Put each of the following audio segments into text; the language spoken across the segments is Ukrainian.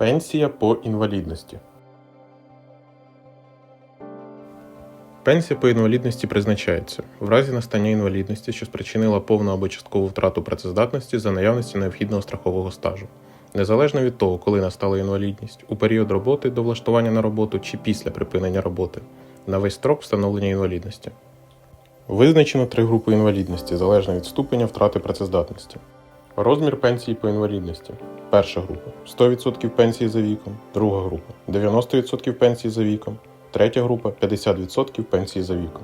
Пенсія по інвалідності. Пенсія по інвалідності призначається в разі настання інвалідності, що спричинила повну або часткову втрату працездатності за наявності необхідного страхового стажу. Незалежно від того, коли настала інвалідність, у період роботи до влаштування на роботу чи після припинення роботи, на весь строк встановлення інвалідності. Визначено три групи інвалідності залежно від ступеня втрати працездатності. Розмір пенсії по інвалідності. Перша група 100% пенсії за віком, друга група 90% пенсії за віком, третя група 50% пенсії за віком.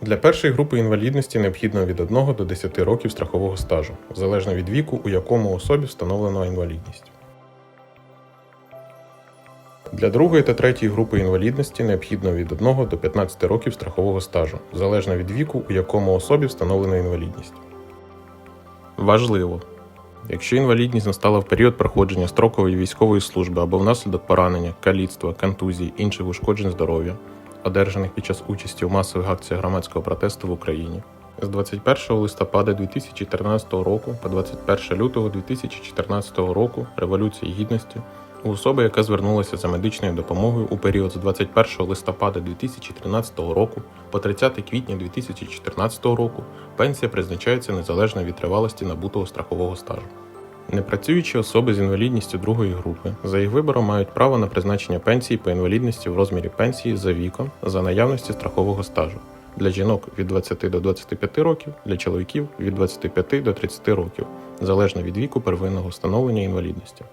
Для першої групи інвалідності необхідно від 1 до 10 років страхового стажу, залежно від віку, у якому особі встановлено інвалідність. Для другої та третьої групи інвалідності необхідно від 1 до 15 років страхового стажу, залежно від віку, у якому особі встановлено інвалідність. Важливо! Якщо інвалідність настала в період проходження строкової військової служби або внаслідок поранення, каліцтва, контузії, інших ушкоджень здоров'я, одержаних під час участі у масових акціях громадського протесту в Україні, з 21 листопада 2014 року по 21 лютого 2014 року Революції Гідності у особи, яка звернулася за медичною допомогою у період з 21 листопада 2013 року по 30 квітня 2014 року, пенсія призначається незалежно від тривалості набутого страхового стажу. Непрацюючі особи з інвалідністю другої групи за їх вибором мають право на призначення пенсії по інвалідності в розмірі пенсії за віком за наявності страхового стажу для жінок від 20 до 25 років, для чоловіків від 25 до 30 років, залежно від віку первинного встановлення інвалідності.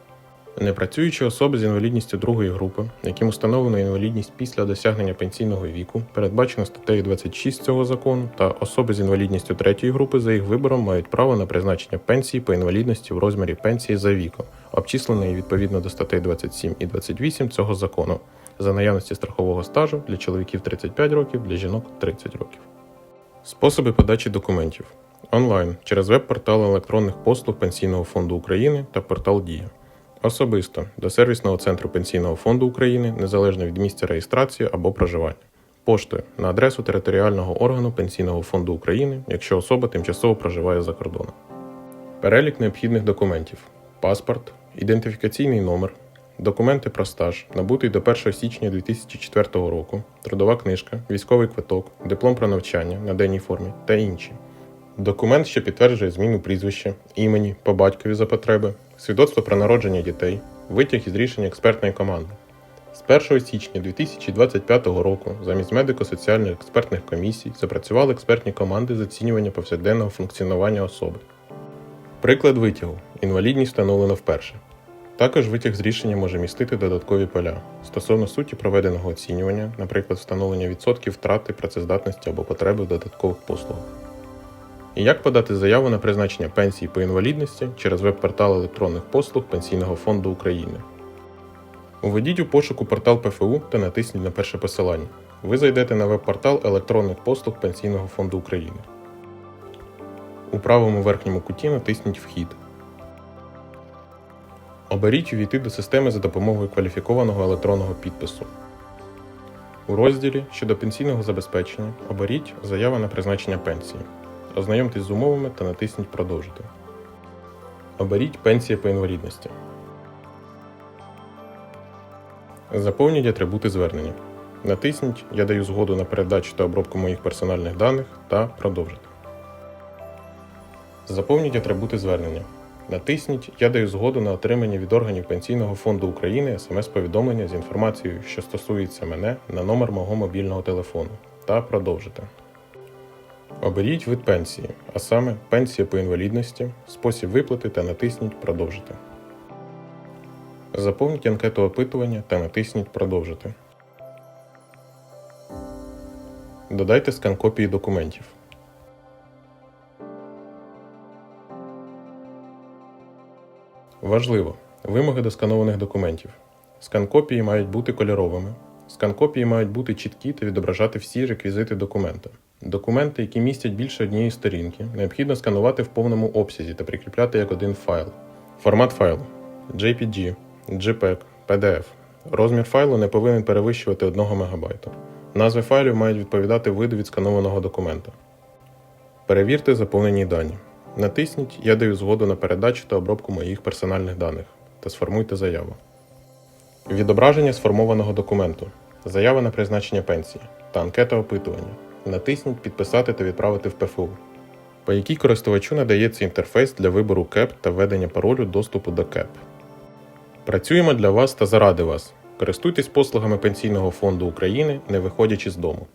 Непрацюючі особи з інвалідністю другої групи, яким установлено інвалідність після досягнення пенсійного віку, передбачено статтею 26 цього закону, та особи з інвалідністю третьої групи за їх вибором мають право на призначення пенсії по інвалідності в розмірі пенсії за віком, обчисленої відповідно до статей 27 і 28 цього закону, за наявності страхового стажу для чоловіків 35 років, для жінок 30 років. Способи подачі документів онлайн через веб-портал електронних послуг Пенсійного фонду України та портал Дія. Особисто до сервісного центру Пенсійного фонду України незалежно від місця реєстрації або проживання. Поштою на адресу територіального органу Пенсійного фонду України, якщо особа тимчасово проживає за кордоном. Перелік необхідних документів: паспорт, ідентифікаційний номер, документи про стаж, набутий до 1 січня 2004 року, трудова книжка, військовий квиток, диплом про навчання на денній формі та інші. Документ, що підтверджує зміну прізвища, імені, по батькові за потреби, свідоцтво про народження дітей, витяг із рішення експертної команди. З 1 січня 2025 року замість медико-соціальних експертних комісій запрацювали експертні команди з оцінювання повсякденного функціонування особи. Приклад витягу. Інвалідність встановлено вперше. Також витяг з рішення може містити додаткові поля стосовно суті проведеного оцінювання, наприклад, встановлення відсотків втрати працездатності або потреби в додаткових послугах. І як подати заяву на призначення пенсії по інвалідності через веб-портал електронних послуг Пенсійного фонду України. Уведіть у пошуку портал ПФУ та натисніть на перше посилання. Ви зайдете на веб-портал електронних послуг Пенсійного фонду України. У правому верхньому куті натисніть Вхід. Оберіть Увійти до системи за допомогою кваліфікованого електронного підпису. У розділі щодо пенсійного забезпечення оберіть Заява на призначення пенсії. Ознайомтесь з умовами та натисніть Продовжити. Оберіть Пенсія по інвалідності. Заповніть атрибути звернення. Натисніть Я даю згоду на передачу та обробку моїх персональних даних та Продовжити. Заповніть атрибути звернення. Натисніть Я даю згоду на отримання від органів Пенсійного фонду України смс-повідомлення з інформацією, що стосується мене на номер мого мобільного телефону та Продовжити. Оберіть вид пенсії, а саме пенсія по інвалідності, спосіб виплати та натисніть Продовжити. Заповніть анкету опитування та натисніть Продовжити. Додайте скан копії документів. Важливо! Вимоги до сканованих документів. Скан копії мають бути кольоровими. Скан копії мають бути чіткі та відображати всі реквізити документа. Документи, які містять більше однієї сторінки, необхідно сканувати в повному обсязі та прикріпляти як один файл. Формат файлу JPG, JPEG, PDF. Розмір файлу не повинен перевищувати 1 МБ. Назви файлів мають відповідати виду відсканованого документа. Перевірте заповнені дані. Натисніть Я даю згоду на передачу та обробку моїх персональних даних та сформуйте заяву. Відображення сформованого документу, заява на призначення пенсії та анкета опитування. Натисніть Підписати та відправити в ПФУ. По якій користувачу надається інтерфейс для вибору КЕП та введення паролю доступу до КЕП. Працюємо для вас та заради вас. Користуйтесь послугами Пенсійного фонду України, не виходячи з дому.